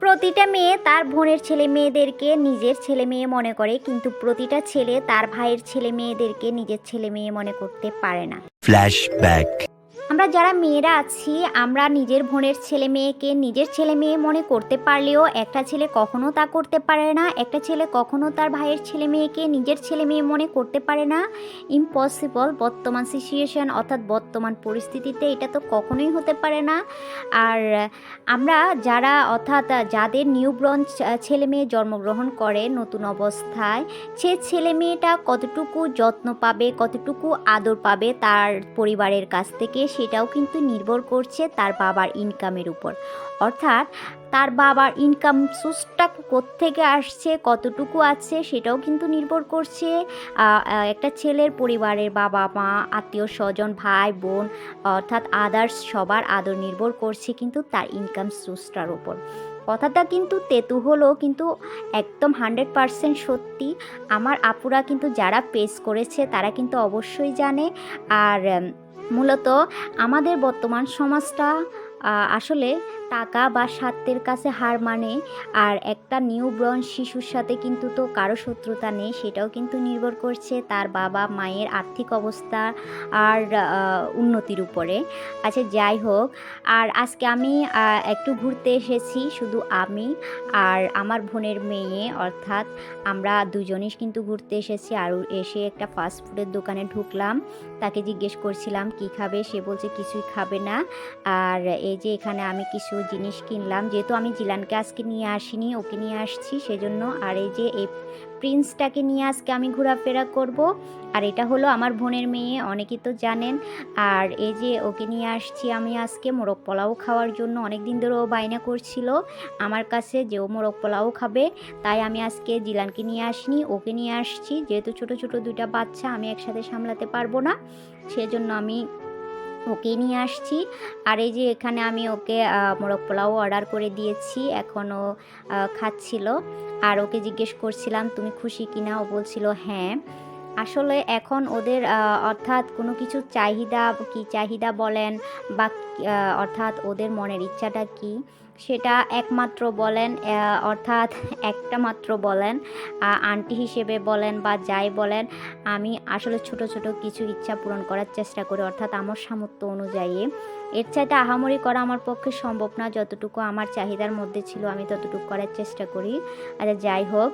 প্রতিটা মেয়ে তার বোনের ছেলে মেয়েদেরকে নিজের ছেলে মেয়ে মনে করে, কিন্তু প্রতিটা ছেলে তার ভাইয়ের ছেলে মেয়েদেরকে নিজের ছেলে মেয়ে মনে করতে পারে না Flashback. আমরা যারা মেয়েরা আছি, আমরা নিজের বোনের ছেলে মেয়েকে নিজের ছেলে মেয়ে মনে করতে পারলেও একটা ছেলে কখনো তা করতে পারে না, একটা ছেলে কখনো তার ভাইয়ের ছেলে মেয়েকে নিজের ছেলে মেয়ে মনে করতে পারে না। ইম্পসিবল বর্তমান সিচুয়েশন অর্থাৎ বর্তমান পরিস্থিতিতে এটা তো কখনোই হতে পারে না। আর আমরা যারা অর্থাৎ যাদের নিউ নিউব্রন ছেলে মেয়ে জন্মগ্রহণ করে নতুন অবস্থায়, সে ছেলে মেয়েটা কতটুকু যত্ন পাবে, কতটুকু আদর পাবে তার পরিবারের কাছ থেকে সেটাও কিন্তু নির্ভর করছে তার বাবার ইনকামের উপর। অর্থাৎ তার বাবার ইনকাম সোর্সটা কোত্থেকে আসছে, কতটুকু আছে সেটাও কিন্তু নির্ভর করছে। একটা ছেলের পরিবারের বাবা, মা, আত্মীয় স্বজন, ভাই, বোন, অর্থাৎ আদার্স সবার আদর নির্ভর করছে কিন্তু তার ইনকাম সোর্সটার উপর। কথাটা কিন্তু তেতু হলো কিন্তু একদম হান্ড্রেড পারসেন্ট সত্যি। আমার আপুরা কিন্তু যারা পেস করেছে তারা কিন্তু অবশ্যই জানে। আর মূলত আমাদের বর্তমান সমাজটা আসলে টাকা বা স্বার্থের কাছে হার মানে আর একটা নিউ ব্রন শিশুর সাথে কিন্তু তো কারও শত্রুতা নেই, সেটাও কিন্তু নির্ভর করছে তার বাবা মায়ের আর্থিক অবস্থা আর উন্নতির উপরে। আচ্ছা যাই হোক, আর আজকে আমি একটু ঘুরতে এসেছি, শুধু আমি আর আমার বোনের মেয়ে, অর্থাৎ আমরা দুজনই কিন্তু ঘুরতে এসেছি, আর এসে একটা ফাস্ট ফুডের দোকানে ঢুকলাম। তাকে জিজ্ঞেস করছিলাম, কি খাবে? সে বলছে, কিছুই খাবে না। আর এই যে এখানে আমি কিছু জিনিস কিনলাম, যেহেতু আমি জিলানকে আজকে নিয়ে আসিনি, ওকে নিয়ে আসছি সেজন্য। আর এই যে এই প্রিন্সটাকে নিয়ে আজকে আমি ঘোরাফেরা করব। আর এটা হলো আমার বোনের মেয়ে, অনেকেই তো জানেন। আর এই যে ওকে নিয়ে আসছি আমি আজকে মোরগ পোলাও খাওয়ার জন্য। অনেক দিন ধরে ও বায়না করছিল আমার কাছে যে ও মোরগ পোলাও খাবে। তাই আমি আজকে জিলানকে নিয়ে আসিনি, ওকে নিয়ে আসছি। যেহেতু ছোট ছোট দুইটা বাচ্চা, আমি একসাথে সামলাতে পারব না। সেজন্য আমি ওকে নিয়ে আসছি। আর এই যে এখানে আমি ওকে মোরগ পোলাও অর্ডার করে দিয়েছি। এখনও খাচ্ছিল। আর ওকে জিজ্ঞেস করছিলাম, তুমি খুশি কিনা? ও বলছিল হ্যাঁ। আসলে এখন ওদের অর্থাৎ কোনো কিছু চাহিদা, কি চাহিদা বলেন বা অর্থাৎ ওদের মনের ইচ্ছাটা কি সেটা একমাত্র বলেন অর্থাৎ একটা মাত্র বলেন আন্টি হিসেবে বলেন বা যাই বলেন, আমি আসলে ছোট ছোট কিছু ইচ্ছা পূরণ করার চেষ্টা করি, অর্থাৎ আমার সামর্থ্য অনুযায়ী। এর চাইতে আহামরি করা আমার পক্ষে সম্ভব না, যতটুকু আমার চাহিদার মধ্যে ছিল আমি ততটুকু করার চেষ্টা করি। আচ্ছা যাই হোক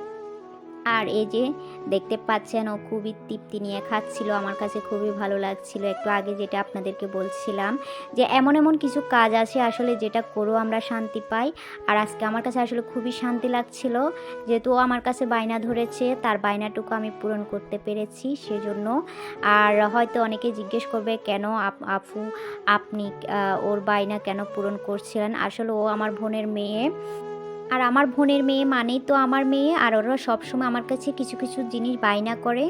আর এই যে দেখতে পাচ্ছেন, ও খুবই তৃপ্তি নিয়ে খাচ্ছিল। আমার কাছে খুবই ভালো লাগছিল। একটু আগে যেটা আপনাদেরকে বলছিলাম যে, এমন এমন কিছু কাজ আছে আসলে যেটা করেও আমরা শান্তি পাই। আর আজকে আমার কাছে আসলে খুবই শান্তি লাগছিল। যেহেতু ও আমার কাছে বায়না ধরেছে, তার বায়নাটুকু আমি পূরণ করতে পেরেছি সেজন্য। আর হয়তো অনেকে জিজ্ঞেস করবে, কেন আপ- আপু, আপনি ওর বায়না কেন পূরণ করছিলেন? আসলে ও আমার বোনের মেয়ে। আর আমার বোনের মেয়ে মানেই তো আমার মেয়ে, আর ওরা সবসময় আমার কাছে কিছু কিছু জিনিস বায়না করে।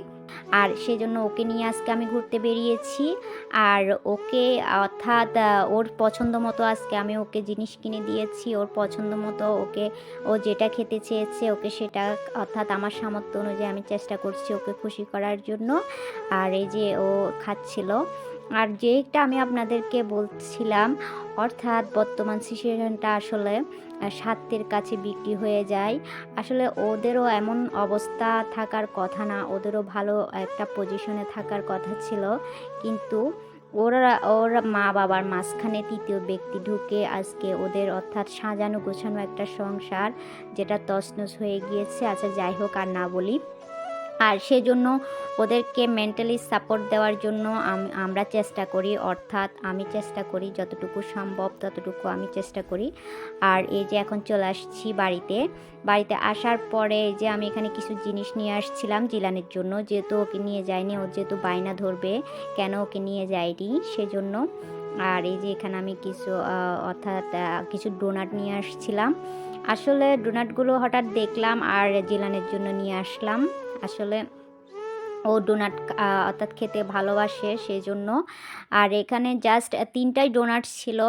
আর সেজন্য ওকে নিয়ে আজকে আমি ঘুরতে বেরিয়েছি। আর ওকে, অর্থাৎ ওর পছন্দ মতো আজকে আমি ওকে জিনিস কিনে দিয়েছি। ওর পছন্দ মতো ওকে, ও যেটা খেতে চেয়েছে ওকে সেটা, অর্থাৎ আমার সামর্থ্য অনুযায়ী আমি চেষ্টা করছি ওকে খুশি করার জন্য। আর এই যে ও খাচ্ছিল। আর যেটা আমি আপনাদেরকে বলছিলাম অর্থাৎ বর্তমান সিচুয়েশনটা আসলে স্বার্থের কাছে বিক্রি হয়ে যায়। আসলে ওদেরও এমন অবস্থা থাকার কথা না, ওদেরও ভালো একটা পজিশনে থাকার কথা ছিল। কিন্তু ওরা, ওর মা বাবার মাঝখানে তৃতীয় ব্যক্তি ঢুকে আজকে ওদের অর্থাৎ সাজানো গোছানো একটা সংসার, যেটা তছনছ হয়ে গিয়েছে। আচ্ছা যাই হোক, আর না বলি। আর সেজন্য ওদেরকে মেন্টালি সাপোর্ট দেওয়ার জন্য আম- আমরা চেষ্টা করি, অর্থাৎ আমি চেষ্টা করি যতটুকু সম্ভব ততটুকু আমি চেষ্টা করি। আর এই যে এখন চলে আসছি বাড়িতে বাড়িতে আসার পরে এই যে আমি এখানে কিছু জিনিস নিয়ে আসছিলাম জিলানের জন্য, যেহেতু ওকে নিয়ে যায়নি ও যেহেতু বায়না ধরবে, কেন ওকে নিয়ে যায়নি সেজন্য। আর এই যে এখানে আমি কিছু অর্থাৎ কিছু ডোনাট নিয়ে আসছিলাম। আসলে ডোনাটগুলো হঠাৎ দেখলাম আর জিলানের জন্য নিয়ে আসলাম। আসলে ও ডোনাট অর্থাৎ খেতে ভালোবাসে সেই জন্য আর এখানে জাস্ট তিনটাই ডোনাট ছিল।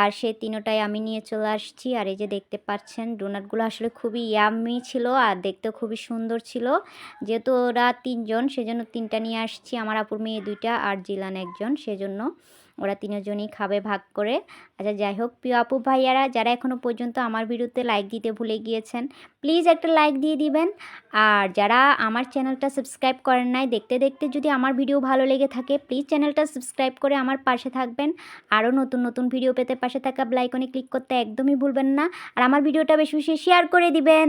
আর সেই তিনটাই আমি নিয়ে চলে আসছি। আর এই যে দেখতে পাচ্ছেন ডোনাটগুলো আসলে খুবই ইয়ামি ছিল আর দেখতে খুবই সুন্দর ছিল। যেহেতু ওরা তিনজন, সেজন্য তিনটা নিয়ে আসছি। আমার আপুর মেয়ে দুইটা আর জিলান একজন, সেজন্য। ওরা তিনজনই খাবে ভাগ করে। আচ্ছা যাই হোক, প্রিয় আপু ভাইয়ারা, যারা এখনও পর্যন্ত আমার ভিডিওতে লাইক দিতে ভুলে গিয়েছেন প্লিজ একটা লাইক দিয়ে দিবেন। আর যারা আমার চ্যানেলটা সাবস্ক্রাইব করেন নাই, দেখতে দেখতে যদি আমার ভিডিও ভালো লেগে থাকে প্লিজ চ্যানেলটা সাবস্ক্রাইব করে আমার পাশে থাকবেন। আরও নতুন নতুন ভিডিও পেতে পাশে থাকা বেল আইকনে ক্লিক করতে একদমই ভুলবেন না। আর আমার ভিডিওটা বেশি বেশি শেয়ার করে দিবেন।